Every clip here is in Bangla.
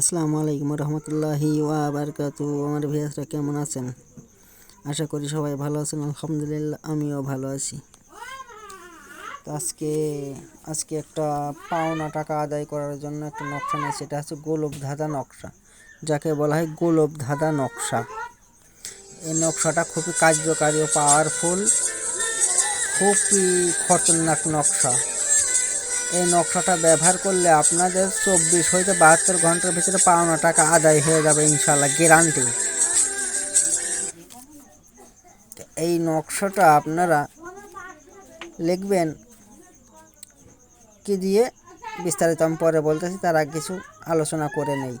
আসসালামু আলাইকুম রহমতুল্লাহি বারকাতু আমার ভিয়াসরা কেমন আছেন? আশা করি সবাই ভালো আছেন, আলহামদুলিল্লাহ, আমিও ভালো আছি। তো আজকে আজকে একটা পাওনা টাকা আদায় করার জন্য একটা নকশা নেই সেটা হচ্ছে গোলপ ধাঁধা নকশা, যাকে বলা হয় গোলপ ধাঁধা নকশা। এই নকশাটা খুবই কার্যকারী ও পাওয়ারফুল খুবই খতরনাক নকশা। এই নকশাটা ব্যবহার করলে আপনাদের চব্বিশ হইতে বাহাত্তর ঘণ্টার ভিতরে পাওনা টাকা আদায় হয়ে যাবে ইনশাল্লাহ গ্যারান্টি এই নকশাটা আপনারা লিখবেন কি দিয়ে? বিস্তারিত আমি পরে বলতেছি, তারা কিছু আলোচনা করে নেই।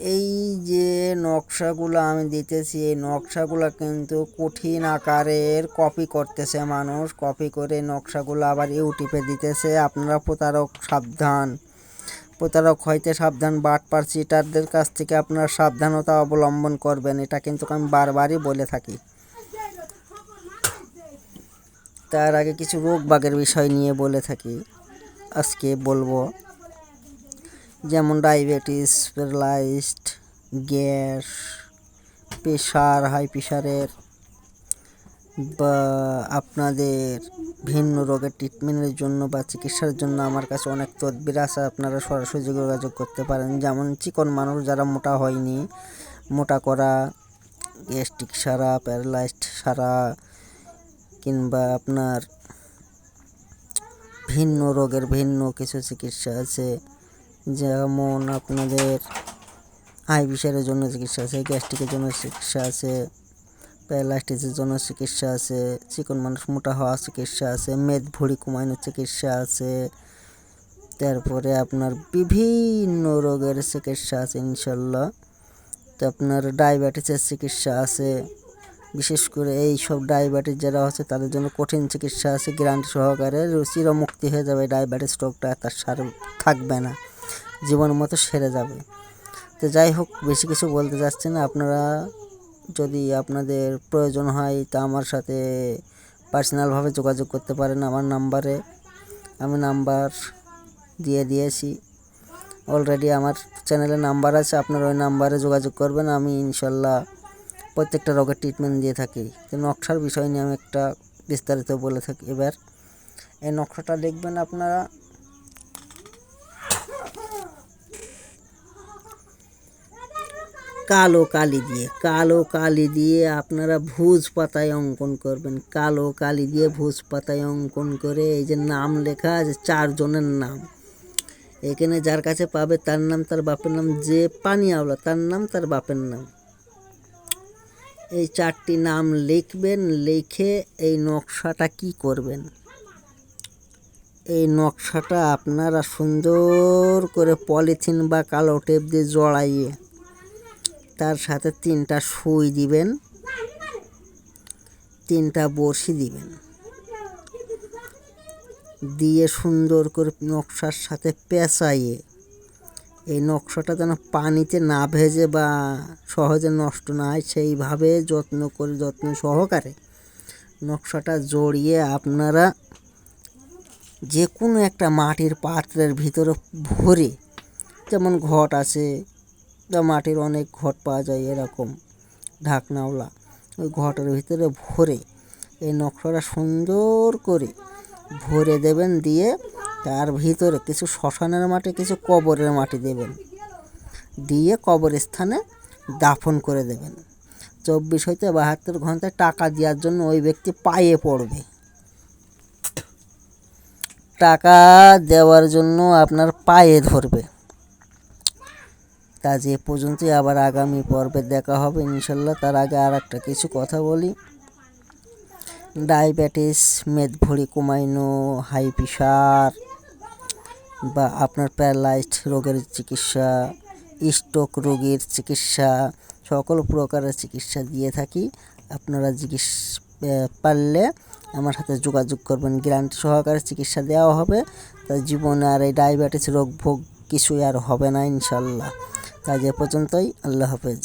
এই যে নকশাগুলো আমি দিতেছি, এই নকশাগুলো কিন্তু কঠিন আকারের কপি করতেছে মানুষ। কপি করে নকশাগুলো আবার ইউটিউবে দিতেছে। আপনারা প্রতারক সাবধান। প্রতারক হইতে সাবধান, বাটপার চিটারদের কাছ থেকে আপনারা সাবধানতা অবলম্বন করবেন। এটা কিন্তু আমি বারবারই বলে থাকি। তার আগে কিছু রোগ বাগের বিষয় নিয়ে বলে থাকি। আজকে বলব যেমন diabetes paralysed gas, pressure, high প্রেশারের বা আপনাদের ভিন্ন রোগের ট্রিটমেন্টের জন্য বা চিকিৎসার জন্য আমার কাছে অনেক তদবির আছে, আপনারা সরাসরি যোগাযোগ করতে পারেন। যেমন চিকন মানুষ যারা মোটা হয়নি, মোটা করা, গ্যাস্ট্রিক সারা প্যারালাইজড সারা, কিংবা আপনার ভিন্ন রোগের ভিন্ন কিছু চিকিৎসা আছে যেমন আপনাদের হাই প্রেশারের জন্য চিকিৎসা আছে, গ্যাস্ট্রিকের জন্য চিকিৎসা আছে প্যারালাইটিসের জন্য চিকিৎসা আছে, চিকন মানুষ, মোটা হওয়ার চিকিৎসা আছে, মেদ ভুঁড়ি কমানোর চিকিৎসা আছে, তারপরে আপনার বিভিন্ন রোগের চিকিৎসা আছে ইনশাল্লাহ। তো আপনার ডায়াবেটিসের চিকিৎসা আছে, বিশেষ করে এই সব ডায়াবেটিস যারা আছে তাদের জন্য কঠিন চিকিৎসা আছে গ্যারান্টি সহকারে চিরমুক্তি হয়ে যাবে, ডায়াবেটিস রোগটা তার সার থাকবে না। জীবন মতো সেরে যাবে। তো যাই হোক, বেশি কিছু বলতে চাচ্ছি না। আপনারা যদি আপনাদের প্রয়োজন হয়, তা আমার সাথে পার্সোনালভাবে যোগাযোগ করতে পারেন আমার নাম্বারে আমি নাম্বার দিয়ে দিয়েছি। অলরেডি আমার চ্যানেলে নাম্বার আছে, আপনারা ওই নাম্বারে যোগাযোগ করবেন। আমি ইনশাল্লাহ প্রত্যেকটা রোগের ট্রিটমেন্ট দিয়ে থাকি। তো নকশার বিষয় নিয়ে আমি একটা বিস্তারিত বলে থাকি এবার। এই নকশাটা দেখবেন আপনারা কালো কালি দিয়ে, কালো কালি দিয়ে আপনারা ভুজ পাতায় অঙ্কন করবেন। কালো কালি দিয়ে ভুজ পাতায় অঙ্কন করে এই যে নাম লেখা আছে, চারজনের নাম। এখানে যার কাছে পাবে তার নাম, তার বাপের নাম, যে পানি আওলা, তার নাম, তার বাপের নাম। এই চারটি নাম লিখবেন, লিখে এই নকশাটা কি করবেন? এই নকশাটা আপনারা সুন্দর করে পলিথিন বা কালো টেপ দিয়ে জড়াইয়ে তার সাথে তিনটা সুই দিবেন, তিনটা বড়শি দিবেন। দিয়ে সুন্দর করে নকশার সাথে পেঁচাইয়ে, এই নকশাটা যেন পানিতে না ভেজে বা সহজে নষ্ট না হয়, সেইভাবে যত্ন করে যত্ন সহকারে নকশাটা জড়িয়ে আপনারা যে কোনো একটা মাটির পাত্রের ভিতরে ভরে, যেমন ঘট আছে মাটির অনেক ঘট পাওয়া যায় এরকম ঢাকনাওলা ওই ঘটের ভিতরে ভরে এই নকশাটা সুন্দর করে ভরে দেবেন দিয়ে তার ভিতরে কিছু শ্মশানের মাটি, কিছু কবরের মাটি দেবেন। দিয়ে কবর স্থানে দাফন করে দেবেন। চব্বিশ হইতে বাহাত্তর ঘন্টায় টাকা দেওয়ার জন্য ওই ব্যক্তি পায়ে পড়বে। টাকা দেওয়ার জন্য আপনার পায়ে ধরবে। তা যে পর্যন্তই আবার আগামী পর্বে দেখা হবে, ইনশাল্লাহ তার আগে আর একটা কিছু কথা বলি। ডায়াবেটিস, মেদভরি কমাইনো, হাই প্রেশার বা আপনার প্যারালাইজড রোগের চিকিৎসা, স্ট্রোক রোগীর চিকিৎসা, সকল প্রকারের চিকিৎসা দিয়ে থাকি। আপনারা জিজ্ঞেস পারলে আমার সাথে যোগাযোগ করবেন গ্যারান্টি সহকারে চিকিৎসা দেওয়া হবে। তাই জীবনে আর এই ডায়াবেটিস রোগ ভোগ কিছুই আর হবে না, ইনশাল্লাহ। কাজ পর্যন্তই আল্লাহ হাফেজ।